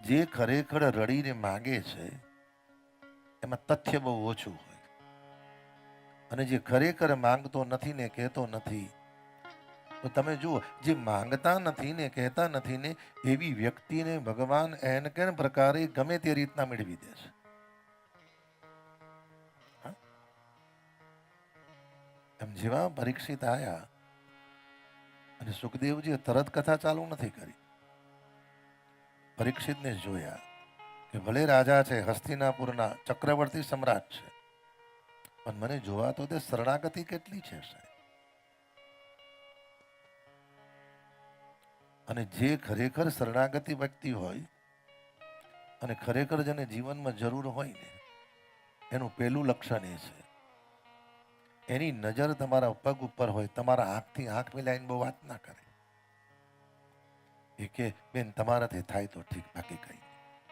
જે ખરેખર રડીને માગે છે, એમાં તથ્ય બહુ ઓછું હોય. અને જે ખરેખર માંગતો નથી ને કહેતો નથી, તો તમે જુઓ, જે માંગતા નથી ને કહેતા નથી ને, એવી વ્યક્તિને ભગવાન એન કેન પ્રકારે ગમે તે રીતના મેળવી દે છે. એમ જેવા પરીક્ષિત આયા અને સુખદેવજીએ તરત કથા ચાલુ નથી કરી. પરીક્ષિતને જોયા કે ભલે રાજા છે, હસ્તિનાપુરના ચક્રવર્તી સમ્રાટ છે, પણ મને જોવા તો તે શરણાગતિ કેટલી છે અને જે ખરેખર શરણાગતિ વ્યક્તિ હોય અને ખરેખર જેને જીવનમાં જરૂર હોય ને, એનું પહેલું લક્ષણ એ છે. એની નજર તમારા પગ ઉપર હોય, તમારા આંખથી આંખ મિલાઈને બહુ વાત ના કરે. એ કે બેન તમારાથી થાય તો ઠીક બાકી કઈ